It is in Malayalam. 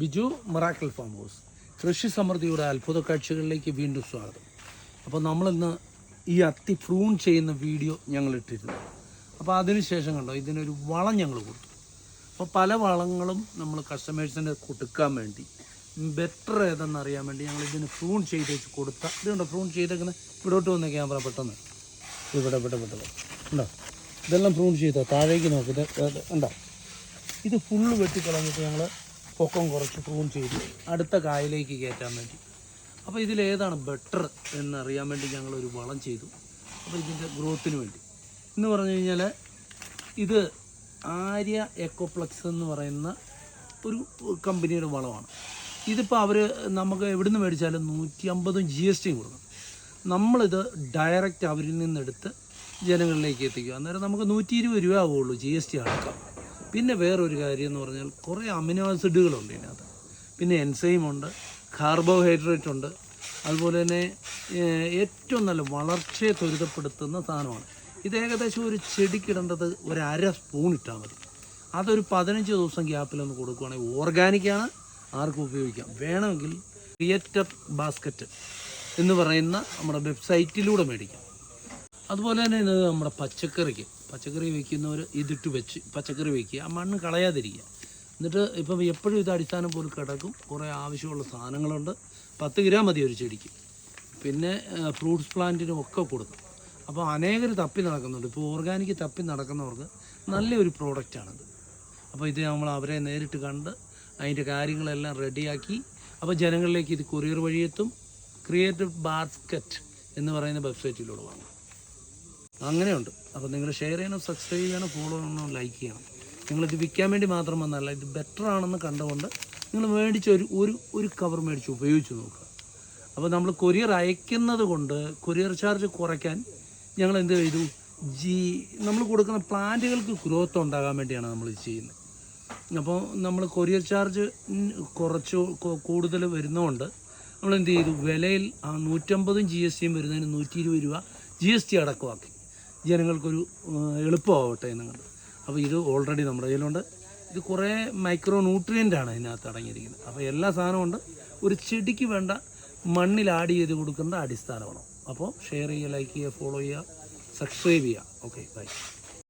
ബിജു മറാക്കൽ ഫാം ഹൗസ് കൃഷി സമൃദ്ധിയുടെ അത്ഭുത കാഴ്ചകളിലേക്ക് വീണ്ടും സ്വാഗതം. അപ്പോൾ നമ്മളിന്ന് ഈ അത്തി ഫ്രൂൺ ചെയ്യുന്ന വീഡിയോ ഞങ്ങൾ ഇട്ടിരുന്നു. അപ്പോൾ അതിനുശേഷം കണ്ടോ ഇതിനൊരു വളം ഞങ്ങൾ കൊടുത്തു. അപ്പോൾ പല വളങ്ങളും നമ്മൾ കസ്റ്റമേഴ്സിന് കൊടുക്കാൻ വേണ്ടി ബെറ്റർ ഏതെന്ന് അറിയാൻ വേണ്ടി ഞങ്ങൾ ഇതിന് ഫ്രൂൺ ചെയ്ത് വെച്ച് കൊടുത്ത ഇതുണ്ടോ ഫ്രൂൺ ചെയ്തേക്കുന്നത് ഇവിടോട്ട് വന്ന ക്യാമറ പെട്ടെന്ന്. ഇവിടെ ഇവിടെ ഇവിടെ ഉണ്ടോ ഇതെല്ലാം ഫ്രൂൺ ചെയ്തോ? താഴേക്ക് നോക്കിയിട്ട് ഉണ്ടോ ഇത് ഫുള്ള് വെട്ടിക്കളഞ്ഞിട്ട് ഞങ്ങൾ പൊക്കം കുറച്ച് പ്രൂൺ ചെയ്ത് അടുത്ത കായലേക്ക് കയറ്റാൻ വേണ്ടി. അപ്പോൾ ഇതിലേതാണ് ബെറ്റർ എന്നറിയാൻ വേണ്ടി ഞങ്ങളൊരു വളം ചെയ്തു. അപ്പോൾ ഇതിന്റെ ഗ്രോത്തിന് വേണ്ടി. എന്ന് പറഞ്ഞു കഴിഞ്ഞാൽ ഇത് ആര്യ എക്കോപ്ലക്സ് എന്ന് പറയുന്ന ഒരു കമ്പനിയുടെ വളമാണ്. ഇതിപ്പോൾ അവർ നമുക്ക് എവിടുന്ന് മേടിച്ചാലും നൂറ്റി അമ്പതും ജി എസ് ടിയും കൊടുക്കണം. നമ്മളിത് ഡയറക്റ്റ് അവരിൽ നിന്നെടുത്ത് ജനങ്ങളിലേക്ക് എത്തിക്കുക. അന്നേരം നമുക്ക് നൂറ്റി ഇരുപത് രൂപ ആവുള്ളൂ ജി എസ് ടി അടക്കം. പിന്നെ വേറൊരു കാര്യം എന്ന് പറഞ്ഞാൽ കുറേ അമിനോ ആസിഡുകളുണ്ട് ഇതിനകത്ത്. പിന്നെ എൻസൈം ഉണ്ട് കാർബോഹൈഡ്രേറ്റ് ഉണ്ട് അതുപോലെ തന്നെ ഏറ്റവും നല്ല വളർച്ചയെ ത്വരിതപ്പെടുത്തുന്ന സാധനമാണ്. ഇത് ഏകദേശം ഒരു ചെടിക്കിടേണ്ടത് ഒരു അര സ്പൂൺ ഇട്ടാൽ മതി. അതൊരു പതിനഞ്ച് ദിവസം ഗ്യാപ്പിലൊന്ന് കൊടുക്കുകയാണെങ്കിൽ ഓർഗാനിക്കാണ് ആർക്കും ഉപയോഗിക്കാം. വേണമെങ്കിൽ ക്രിയേറ്റർ ബാസ്ക്കറ്റ് എന്ന് പറയുന്ന നമ്മുടെ വെബ്സൈറ്റിലൂടെ മേടിക്കാം. അതുപോലെ തന്നെ ഇത് നമ്മുടെ പച്ചക്കറിക്ക് പച്ചക്കറി വയ്ക്കുന്നവർ ഇതിട്ട് വെച്ച് പച്ചക്കറി വയ്ക്കുക ആ മണ്ണ് കളയാതിരിക്കുക. എന്നിട്ട് ഇപ്പം എപ്പോഴും ഇത് അടിസ്ഥാനം പോലെ കിടക്കും. കുറേ ആവശ്യമുള്ള സാധനങ്ങളുണ്ട്. പത്ത് ഗ്രാം മതി ഒരു ചെടിക്ക്. പിന്നെ ഫ്രൂട്ട്സ് പ്ലാന്റിനും ഒക്കെ കൊടുക്കും. അപ്പോൾ അനേകർ തപ്പി നടക്കുന്നുണ്ട്. ഇപ്പോൾ ഓർഗാനിക് തപ്പി നടക്കുന്നവർക്ക് നല്ലൊരു പ്രോഡക്റ്റാണിത് അപ്പോൾ ഇത് നമ്മൾ അവരെ നേരിട്ട് കണ്ട് അതിന്റെ കാര്യങ്ങളെല്ലാം റെഡിയാക്കി അപ്പോൾ ജനങ്ങളിലേക്ക് ഇത് കൊറിയർ വഴിയെത്തും ക്രിയേറ്റീവ് ബാസ്ക്കറ്റ് എന്ന് പറയുന്ന വെബ്സൈറ്റിലൂടെ വാങ്ങും അങ്ങനെയുണ്ട്. അപ്പോൾ നിങ്ങൾ ഷെയർ ചെയ്യണം സബ്സ്ക്രൈബ് ചെയ്യണം ഫോളോ ചെയ്യണം ലൈക്ക് ചെയ്യണം. നിങ്ങളിത് വിൽക്കാൻ വേണ്ടി മാത്രം വന്നല്ല ഇത് ബെറ്റർ ആണെന്ന് കണ്ടുകൊണ്ട് നിങ്ങൾ മേടിച്ച് ഒരു ഒരു ഒരു കവർ മേടിച്ച് ഉപയോഗിച്ച് നോക്കുക. അപ്പോൾ നമ്മൾ കൊറിയർ അയക്കുന്നത് കൊണ്ട് കൊറിയർ ചാർജ് കുറയ്ക്കാൻ ഞങ്ങൾ എന്ത് ചെയ്തു? ജി നമ്മൾ കൊടുക്കുന്ന പ്ലാന്റുകൾക്ക് ഗ്രോത്ത് ഉണ്ടാകാൻ വേണ്ടിയാണ് നമ്മൾ ഇത് ചെയ്യുന്നത്. അപ്പോൾ നമ്മൾ കൊറിയർ ചാർജ് കുറച്ച് കൂടുതൽ വരുന്നതുകൊണ്ട് നമ്മൾ എന്ത് ചെയ്തു? വിലയിൽ ആ നൂറ്റമ്പതും ജി എസ് ടിയും വരുന്നതിന് നൂറ്റി ഇരുപത് രൂപ ജി എസ് ടി അടക്കമാക്കി. ജനങ്ങൾക്കൊരു എളുപ്പമാവട്ടെ എന്നുണ്ട്. അപ്പോൾ ഇത് ഓൾറെഡി നമ്മുടെ കയ്യിലുണ്ട്. ഇത് കുറേ മൈക്രോ ന്യൂട്രിയന്റ് ആണ് ഇതിനകത്ത് അടങ്ങിയിരിക്കുന്നത്. അപ്പോൾ എല്ലാ സാധനവും ഉണ്ട്. ഒരു ചെടിക്ക് വേണ്ട മണ്ണിൽ ആഡ് ചെയ്ത് കൊടുക്കേണ്ട അടിസ്ഥാനമാണ്. അപ്പോൾ ഷെയർ ചെയ്യുക ലൈക്ക് ചെയ്യുക ഫോളോ ചെയ്യുക സബ്സ്ക്രൈബ് ചെയ്യുക. Okay bye